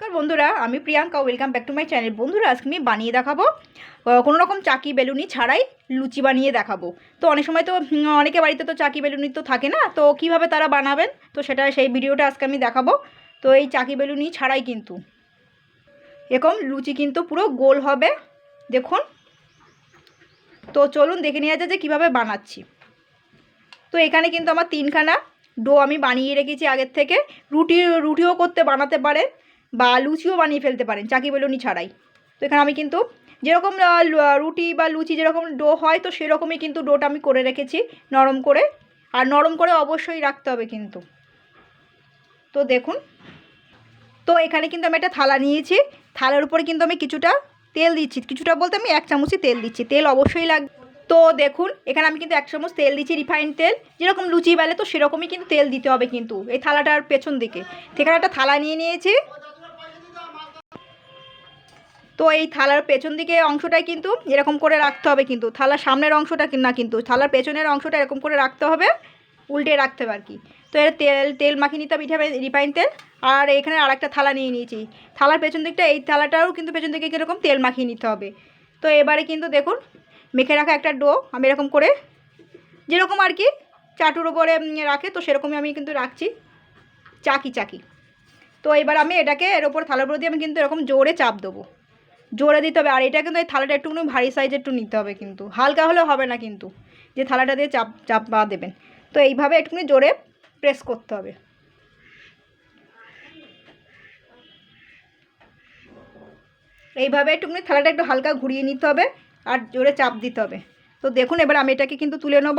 নমস্কার বন্ধুরা, আমি Priyanka welcome back to my channel বন্ধুরা, আজকে আমি বানিয়ে দেখাবো কোনো রকম চাকি বেলুনি ছাড়াই লুচি বানিয়ে দেখাবো। তো অনেক সময় তো অনেকে বাড়িতে তো চাকি বেলুনি তো থাকে না, তো কীভাবে তারা বানাবেন? তো সেটা, সেই ভিডিওটা আজকে আমি দেখাবো। তো এই চাকি বেলুনি ছাড়াই কিন্তু। এরকম লুচি কিন্তু পুরো গোল হবে, দেখুন। তো চলুন দেখে নেওয়া যায় যে কীভাবে বানাচ্ছি। তো এখানে কিন্তু আমার তিনখানা ডো আমি বানিয়ে রেখেছি আগের থেকে। রুটি, রুটিও করতে বানাতে পারেন। বা লুচিও বানিয়ে ফেলতে পারেন, চাকি বেলুনি ছাড়াই। তো এখানে আমি কিন্তু যেরকম রুটি বা লুচি যেরকম ডো হয়, তো সেরকমই কিন্তু ডোটা আমি করে রেখেছি নরম করে। আর নরম করে অবশ্যই রাখতে হবে কিন্তু। তো দেখুন। তো এখানে কিন্তু আমি একটা থালা নিয়েছি। থালার উপরে কিন্তু আমি কিছুটা তেল দিচ্ছি। কিছুটা বলতে আমি এক চামচই তেল দিচ্ছি। তেল অবশ্যই লাগবে তো দেখুন, এখানে আমি কিন্তু এক চামচ তেল দিচ্ছি রিফাইন তেল। যেরকম লুচি বেলে, তো সেরকমই কিন্তু তেল দিতে হবে কিন্তু এই থালাটার পেছন দিকে। সেখানে একটা থালা নিয়ে নিয়েছি। তো এই থালার পেছন দিকে অংশটাই কিন্তু এরকম করে রাখতে হবে কিন্তু। থালার সামনের অংশটা না কিন্তু, থালার পেছনের অংশটা এরকম করে রাখতে হবে, উল্টে রাখতে হবে আর কি তো এর তেল তেল মাখিয়ে নিতে হবে রিফাইন তেল। আর এখানে আর একটা থালা নিয়ে নিয়েছি। থালার পেছন দিকটা, এই থালাটাও কিন্তু পেছন দিকে কীরকম তেল মাখিয়ে নিতে হবে। তো এবারে কিন্তু দেখুন, মেখে রাখা একটা ডো, আমি এরকম করে যেরকম আর কি চাটুর ওপরে রাখে, তো সেরকমই আমি কিন্তু রাখছি। চাকি চাকি। তো এবার আমি এটাকে এর ওপর থালার উপর দিয়ে আমি কিন্তু এরকম জোরে চাপ দেবো। জোরে দিতে হবে। আর এটা কিন্তু এই থালাটা একটুখানি ভারী সাইজের একটু নিতে হবে কিন্তু। হালকা হলেও হবে না কিন্তু। যে থালাটা দিয়ে চাপ চাপ বা দেবেন। তো এইভাবে একটুখানি জোরে প্রেস করতে হবে। এইভাবে একটুখানি থালাটা একটু হালকা ঘুরিয়ে নিতে হবে আর জোরে চাপ দিতে হবে। তো দেখুন, এবার আমি এটাকে কিন্তু তুলে নেব।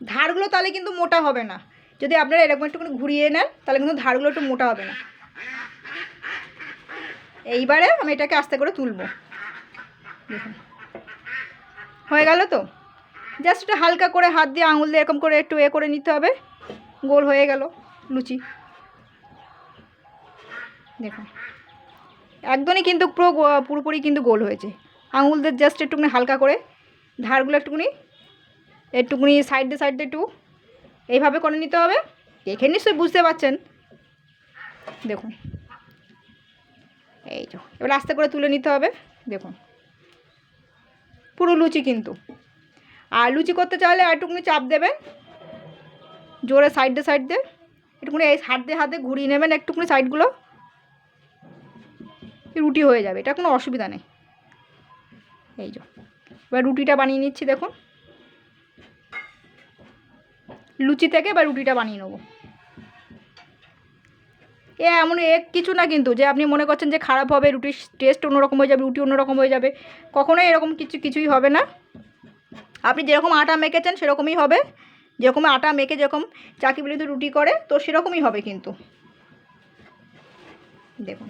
ধারগুলো তাহলে কিন্তু মোটা হবে না। যদি আপনারা এরকম একটুখানি ঘুরিয়ে নেন, তাহলে কিন্তু ধারগুলো একটু মোটা হবে না। এইবারে আমি এটাকে আস্তে করে তুলবো। দেখুন হয়ে গেল তো? জাস্ট একটু হালকা করে হাত দিয়ে আঙুল দিয়ে এরকম করে একটু এ করে নিতে হবে। গোল হয়ে গেল লুচি। দেখুন। একদমই কিন্তু পুরো পুরোপুরি কিন্তু গোল হয়েছে। আঙুল দিয়ে জাস্ট একটুখানি হালকা করে ধারগুলো একটুখানি একটুখানি সাইড সাইড একটু এইভাবে করে নিতে হবে। দেখে নিশ্চয়ই বুঝতে পারছেন। দেখুন। এই তো এবার আস্তে করে তুলে নিতে হবে, দেখুন। পুরো লুচি কিন্তু। আর লুচি করতে চাইলে আর একটুখানি চাপ দেবেন, জোরে সাইড সাইড দিয়ে একটুখানি এই হাত হাতে ঘুরিয়ে নেবেন, একটুখানি সাইডগুলো, রুটি হয়ে যাবে, এটা কোনো অসুবিধা নেই। এই যে, এবার রুটিটা বানিয়ে নিচ্ছি, দেখুন। লুচি থেকে এবার রুটিটা বানিয়ে নেব। এ এমন এক কিছু না কিন্তু, যে আপনি মনে করছেন যে খারাপ হবে, রুটির টেস্ট অন্যরকম হয়ে যাবে, রুটি অন্যরকম হয়ে যাবে, কখনোই এরকম কিছু, কিছুই হবে না। আপনি যেরকম আটা মেখেছেন, সেরকমই হবে। যেরকম আটা মেখে যেরকম চাকি বিলিতে রুটি করে, তো সেরকমই হবে কিন্তু। দেখুন,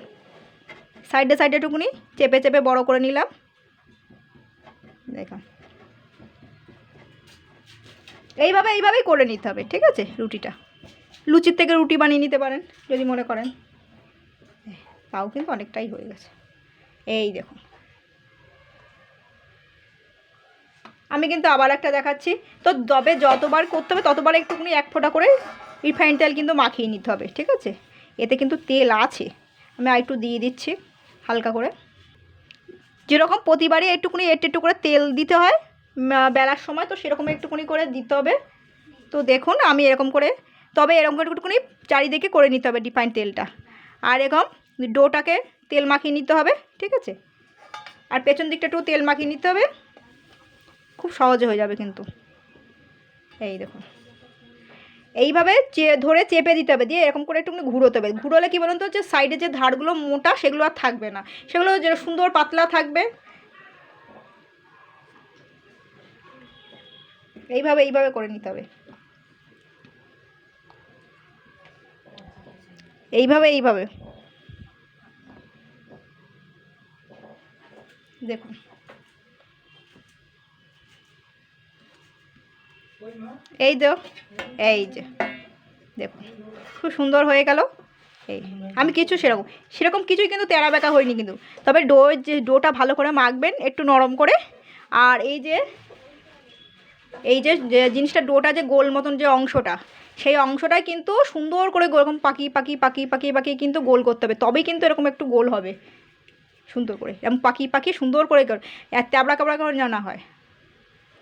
সাইডে সাইডে টুকুনি, চেপে চেপে বড় করে নিলাম। দেখুন। এইভাবে, এইভাবেই করে নিতে হবে, ঠিক আছে, রুটিটা। লুচির থেকে রুটি বানিয়ে নিতে পারেন, যদি মনে করেন। তাও কিন্তু অনেকটাই হয়ে গেছে। এই দেখুন আমি কিন্তু আবার একটা দেখাচ্ছি। তো তবে যতবার করতে হবে, ততবার একটুখানি এক ফোঁটা করে রিফাইন তেল কিন্তু মাখিয়ে নিতে হবে, ঠিক আছে? এতে কিন্তু তেল আছে। আমি আর একটু দিয়ে দিচ্ছি, হালকা করে। যেরকম প্রতিবারই একটুখানি একটু একটু করে তেল দিতে হয় বেলার সময়, তো সেরকম একটুখানি করে দিতে হবে। তো দেখুন, আমি এরকম করে তবে এরকম করে একটুখানি চারিদিকে করে নিতে হবে ডিফাইন তেলটা। আর এরকম ডোটাকে তেল মাখিয়ে নিতে হবে, ঠিক আছে? আর পেছন দিকটা একটু তেল মাখিয়ে নিতে হবে। খুব সহজে হয়ে যাবে কিন্তু। এই দেখুন। এইভাবে চে, ধরে চেপে দিতে হবে, দিয়ে এরকম করে একটুখানি ঘুরোতে হবে। ঘুরোলে কী বলুন তো, যে সাইডে যে ধারগুলো মোটা, সেগুলো আর থাকবে না। সেগুলো যে সুন্দর পাতলা থাকবে। এইভাবে এইভাবে করে নিতে হবে। এইভাবে এইভাবে। দেখুন। এই তো, এই যে, দেখুন। খুব সুন্দর হয়ে গেল। এই, আমি কিছু সেরকম সেরকম কিছুই কিন্তু তেরা বেঁকা হয়নি কিন্তু। তবে ডো, যে ডোটা ভালো করে মাখবেন, একটু নরম করে। আর এই যে এই যে জিনিসটা ডোটা যে গোল মতন যে অংশটা সেই অংশটাই কিন্তু সুন্দর করে এরকম পাকি পাকি পাকি পাকি পাকি কিন্তু গোল করতে হবে। তবেই কিন্তু এরকম একটু গোল হবে। সুন্দর করে। এরকম পাকি পাকি সুন্দর করে আর ট্যাবড়া কাবড়া করে জানা হয়।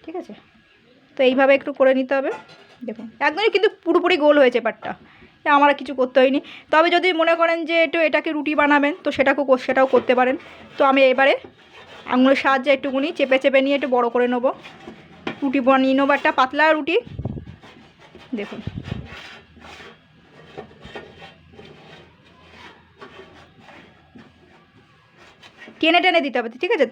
ঠিক আছে? তো এইভাবে একটু করে নিতে হবে। দেখুন, একদমই কিন্তু পুরোপুরি গোল হয়েছে পাটটা। আমার কিছু করতে হয়নি। তবে যদি মনে করেন যে একটু এটাকে রুটি বানাবেন, তো সেটাকেও কর- সেটাও করতে পারেন। তো আমি এবারে আঙুলের সাহায্যে একটুকুনি চেপে চেপে নিয়ে একটু বড় করে নেব। রুটি বানিয়ে নেব একটা পাতলা রুটি। দেখুন। টেনে টেনে দিতে হবে ঠিক আছে?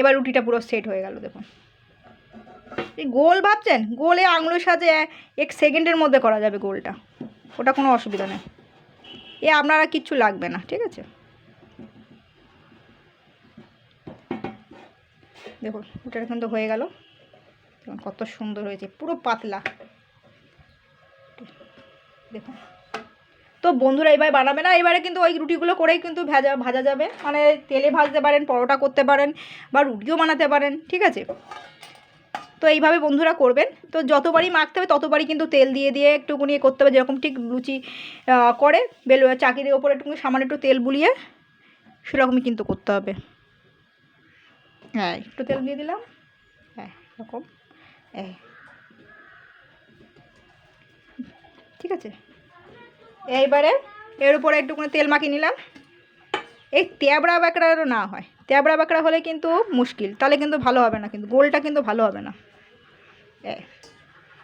এবার রুটিটা পুরো সেট হয়ে গেল, দেখুন। এই গোল ভাবছেন? গোলে আঙুলের সাথে এক সেকেন্ডের মধ্যে করা যাবে গোলটা। ওটা কোনো অসুবিধা নেই। এ আপনারা কিচ্ছু লাগবে না, ঠিক আছে? দেখুন ওটা কিন্তু হয়ে গেল। কত সুন্দর হয়েছে, পুরো পাতলা। দেখুন তো বন্ধুরা এবার বানাবে না, এবারে কিন্তু ওই রুটিগুলো করেই কিন্তু ভাজা ভাজা যাবে। মানে তেলে ভাজতে পারেন, পরোটা করতে পারেন বা রুটিও বানাতে পারেন, ঠিক আছে? তো এইভাবে বন্ধুরা করবেন। তো যতবারই মাখতে হবে, ততবারই কিন্তু তেল দিয়ে দিয়ে একটুকুনি করতে হবে, যেরকম ঠিক লুচি করে, বেল, চাকির ওপরে একটুখানি সামান্য একটু তেল বুলিয়ে সেরকমই কিন্তু করতে হবে। হ্যাঁ একটু তেল দিয়ে দিলাম। হ্যাঁ এরকম। হ্যাঁ ঠিক আছে? এইবারে এর উপরে একটুখানি তেল মাখিয়ে নিলাম। এই তেবড়া বাঁকড়ারও না হয়। তেবড়া বাঁকড়া হলে কিন্তু মুশকিল, তাহলে কিন্তু ভালো হবে না, কিন্তু গোলটা কিন্তু ভালো হবে না। এই।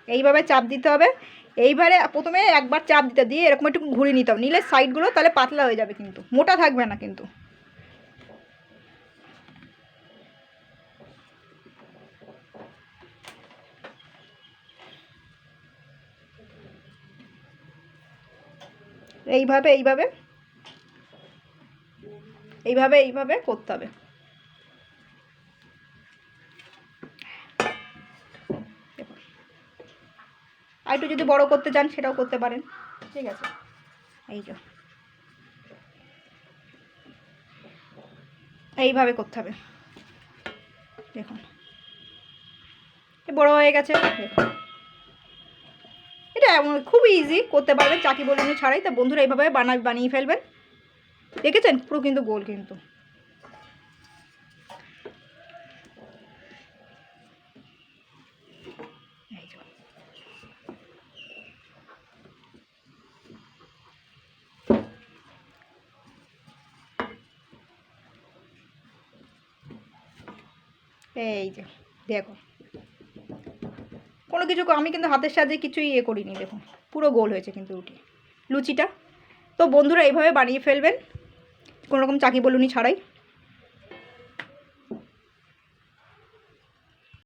এইভাবে চাপ দিতে হবে। এইবারে প্রথমে একবার চাপ দিতে, দিয়ে এরকম একটু ঘুরিয়ে নিতে হবে। নিলে সাইডগুলো তাহলে পাতলা হয়ে যাবে কিন্তু, মোটা থাকবে না কিন্তু। এইভাবে এইভাবে। এইভাবে এইভাবে করতে হবে। আর একটু যদি বড় করতে চান, সেটাও করতে পারেন। ঠিক আছে? এই যে। এইভাবে করতে হবে। দেখুন। বড় হয়ে গেছে। দেখুন। খুব ইজি করতে পারবেন, চাকি বলুন ছাড়াই। তা বন্ধুরা এইভাবে বানা বানিয়ে ফেলবেন। দেখেছেন? পুরো কিন্তু গোল কিন্তু। এই যে, দেখো। কোনো কিছু আমি কিন্তু হাতের সাহায্যে কিছুই ইয়ে করিনি, দেখুন, পুরো গোল হয়েছে কিন্তু রুটি। লুচিটা। তো বন্ধুরা, এইভাবে বানিয়ে ফেলবেন। কোনোরকম চাকি বলুনি ছাড়াই।